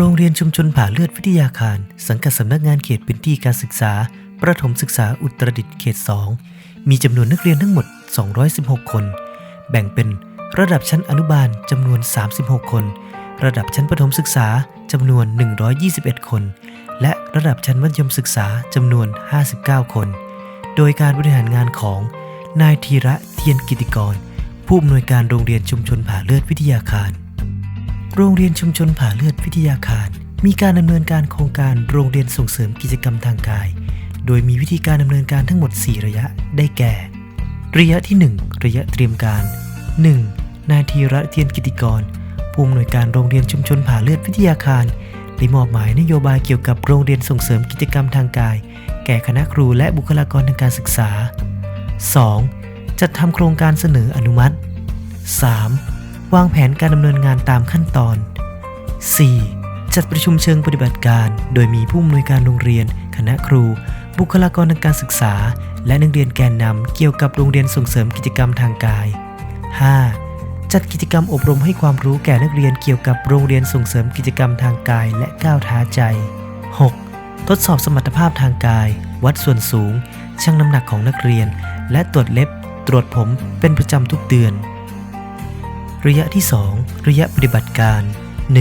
โรงเรียนชุมชนผาเลือดวิทยาคาร สังกัดสำนักงานเขตพื้นที่การศึกษา ประถมศึกษาอุตรดิตถ์เขต 2 มีจำนวนนักเรียนทั้งหมด 216 คน แบ่งเป็นระดับชั้นอนุบาลจำนวน 36 คน ระดับชั้นประถมศึกษาจำนวน 121 คน และระดับชั้นมัธยมศึกษาจำนวน 59 คน โดยการบริหารงานของ นายธีระเทียนกิติกร ผู้อำนวยการโรงเรียนชุมชนผาเลือดวิทยาคาร โรงเรียนชุมชนผาเลือดวิทยาคาร มีการดำเนินการโครงการโรงเรียนส่งเสริมกิจกรรมทางกาย โดยมีวิธีการดำเนินการทั้งหมด 4 ระยะ ได้แก่ ระยะที่ 1 ระยะเตรียมการ 1. นายธีระเทียนกิติกร ผู้อำนวยการโรงเรียนชุมชนผาเลือดวิทยาคารได้มอบหมายนโยบายเกี่ยวกับโรงเรียนส่งเสริมกิจกรรมทางกาย แก่คณะครูและบุคลากรทางการศึกษา 2. จัดทำโครงการเสนออนุมัติ 3. วางแผนการดำเนินงานตามขั้นตอน 4. จัดประชุมเชิงปฏิบัติการ โดยมีผู้อำนวยการโรงเรียน คณะครู บุคลากรทางการศึกษา และนักเรียนแกนนำเกี่ยวกับโรงเรียนส่งเสริมกิจกรรมทางกาย 5. จัดกิจกรรมอบรมให้ความรู้แก่นักเรียนเกี่ยวกับโรงเรียนส่งเสริมกิจกรรมทางกายและก้าวท้าใจ 6. ทดสอบสมรรถภาพทางกาย วัดส่วนสูง ชั่งน้ำหนักของนักเรียน และตรวจเล็บ ตรวจผมเป็นประจำทุกเดือน ระยะที่ 2 ระยะปฏิบัติการ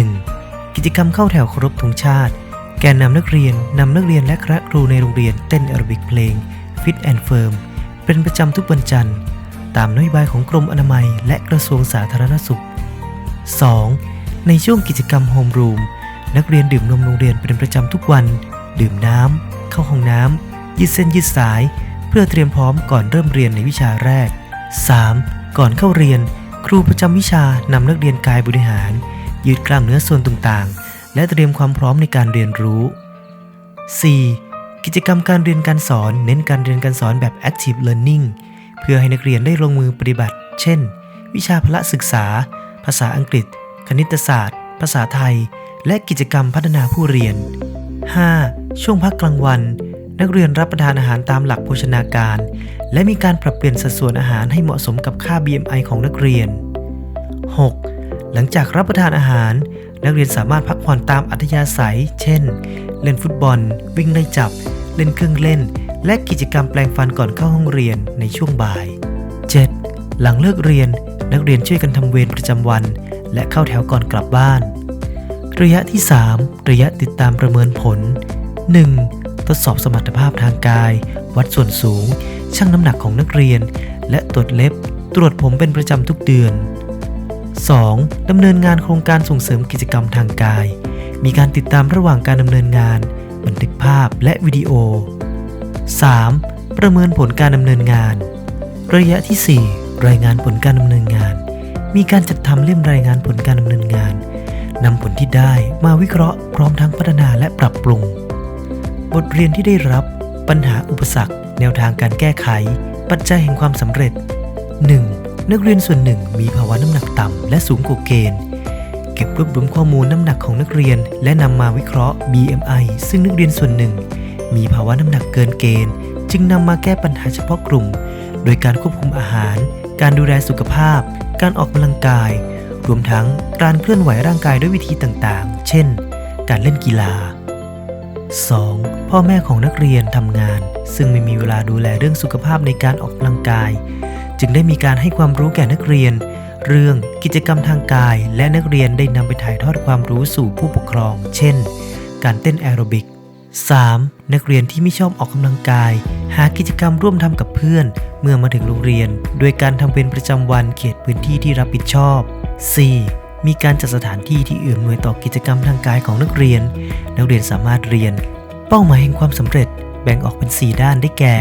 1. กิจกรรมเข้าแถวเคารพธงชาติ แกนนำนักเรียนนำนักเรียนและคณะครูในโรงเรียนเต้นแอโรบิกเพลง Fit and Firm เป็นประจำทุกวันจันทร์ ตามนโยบายของกรมอนามัย และกระทรวงสาธารณสุข 2. ในช่วงกิจกรรมโฮมรูมนักเรียนดื่มนมโรงเรียนเป็นประจำทุกวัน ดื่มน้ำ เข้าห้องน้ำยืดเส้นยืดสาย เพื่อเตรียมพร้อมก่อนเริ่มเรียนในวิชาแรก 3. ก่อนเข้าเรียน ครูประจำวิชานำนักเรียนกายบริหาร ยืดกล้ามเนื้อส่วนต่างๆ และเตรียมความพร้อมในการเรียนรู้ 4. กิจกรรมการเรียนการสอนเน้นการเรียนการสอนแบบ active learning เพื่อให้นักเรียนได้ลงมือปฏิบัติ เช่น วิชาพละศึกษา ภาษาอังกฤษ คณิตศาสตร์ ภาษาไทย และกิจกรรมพัฒนาผู้เรียน 5. ช่วงพักกลางวัน นักเรียนรับประทานอาหารตามหลักโภชนาการ และมีการปรับเปลี่ยนสัดส่วนอาหารให้เหมาะสมกับค่า BMI ของนักเรียน 6. หลังจากรับประทานอาหาร นักเรียนสามารถพักผ่อนตามอัธยาศัย เช่น เล่นฟุตบอล วิ่งไล่จับ เล่นเครื่องเล่น และกิจกรรมแปลงฟันก่อนเข้าห้องเรียนในช่วงบ่าย 7. หลังเลิกเรียน นักเรียนช่วยกันทำเวรประจำวัน และเข้าแถวก่อนกลับบ้าน ระยะที่ 3 ระยะติดตามประเมินผล 1. ทดสอบสมรรถภาพทางกาย วัดส่วนสูง ชั่งน้ำหนักของนักเรียน และตรวจเล็บ ตรวจผมเป็นประจำทุกเดือน 2. ดำเนินงานโครงการส่งเสริมกิจกรรมทางกาย มีการติดตามระหว่างการดำเนินงาน บันทึกภาพและวิดีโอ 3. ประเมินผลการดำเนินงาน ระยะที่ 4 รายงานผลการดำเนินงาน มีการจัดทำเล่มรายงานผลการดำเนินงานนำผลที่ได้มาวิเคราะห์พร้อมทั้งพัฒนาและปรับปรุง บทเรียนที่ได้รับ ปัญหาอุปสรรค แนวทางการแก้ไข ปัจจัยแห่งความสำเร็จ 1. นักเรียนส่วนหนึ่งมีภาวะน้ำหนักต่ำและสูงกว่าเกณฑ์เก็บรวบรวมข้อมูลน้ำหนักของนักเรียน และนำมาวิเคราะห์ BMI ซึ่งนักเรียนส่วนหนึ่ง มีภาวะน้ำหนักเกินเกณฑ์ จึงนำมาแก้ปัญหาเฉพาะกลุ่ม โดยการควบคุมอาหาร การดูแลสุขภาพ การออกกำลังกาย รวมทั้งการเคลื่อนไหวร่างกายด้วยวิธีต่างๆ เช่น การเล่นกีฬา 2. พ่อแม่ของนักเรียนทำงาน ซึ่งไม่มีเวลาดูแลเรื่องสุขภาพในการออกกำลังกาย จึงได้มีการให้ความรู้แก่นักเรียน เรื่องกิจกรรมทางกาย และนักเรียนได้นำไปถ่ายทอดความรู้สู่ผู้ปกครอง เช่น การเต้นแอโรบิก 3. นักเรียนที่ไม่ชอบออกกำลังกาย หากิจกรรมร่วมทำกับเพื่อน เมื่อมาถึงโรงเรียน โดยการทำเป็นประจำวันเขตพื้นที่ที่รับผิดชอบ 4. มีการจัดสถานที่ที่เอื้อมหน่วยต่อกิจกรรมทางกายของนักเรียน นักเรียนสามารถเรียน เป้าหมายแห่งความสำเร็จแบ่งออกเป็น 4 ด้านได้แก่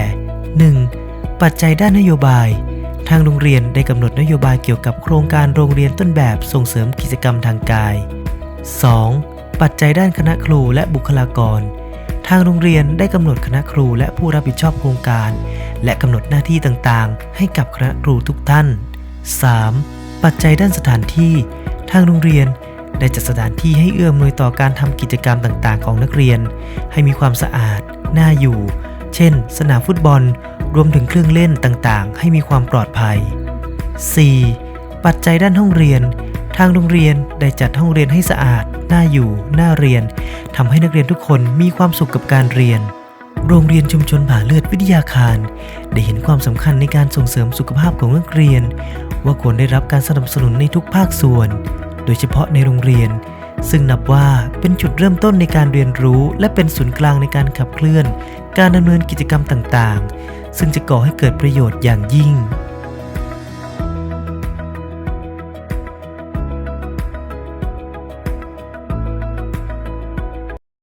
1. ปัจจัยด้านนโยบาย ทางโรงเรียนได้กำหนดนโยบายเกี่ยวกับโครงการโรงเรียนต้นแบบส่งเสริมกิจกรรมทางกาย 2. ปัจจัยด้านคณะครูและบุคลากร ทางโรงเรียนได้กำหนดคณะครูและผู้รับผิดชอบโครงการ และกำหนดหน้าที่ต่างๆ ให้กับคณะครูทุกท่าน 3. ปัจจัยด้านสถานที่างโรงเรียนได้จัดสถานที่ให้เอื้อมหน่วยต่อการทำกิจกรรมต่างๆ ของนักเรียน ให้มีความสะอาด น่าอยู่ เช่น สนามฟุตบอล รวมถึงเครื่องเล่นต่างๆ ให้มีความปลอดภัย 4. ปัจจัยด้านห้องเรียน ทางโรงเรียนได้จัดห้องเรียนให้สะอาด น่าอยู่ น่าเรียน ทำให้นักเรียนทุกคนมีความสุขกับการเรียนโรงเรียนชุมชนผาเลือดวิทยาคาร ได้เห็นความสำคัญในการส่งเสริมสุขภาพของนักเรียน ว่าควรได้รับการสนับสนุนในทุกภาคส่วน โดยเฉพาะในโรงเรียน ซึ่งนับว่าเป็นจุดเริ่มต้นในการเรียนรู้ และเป็นศูนย์กลางในการขับเคลื่อน การดำเนินกิจกรรมต่างๆ ซึ่งจะก่อให้เกิดประโยชน์อย่างยิ่ง